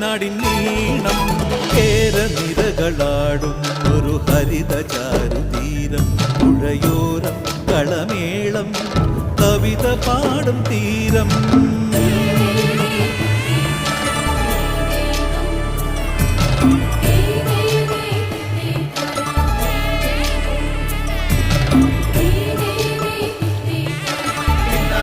നാടിൻ നീണം കേരനിരകളാടും ഒരു ഹരിതചാരു തീരം പുഴയോരം കളമേളം കവിത പാടും തീരം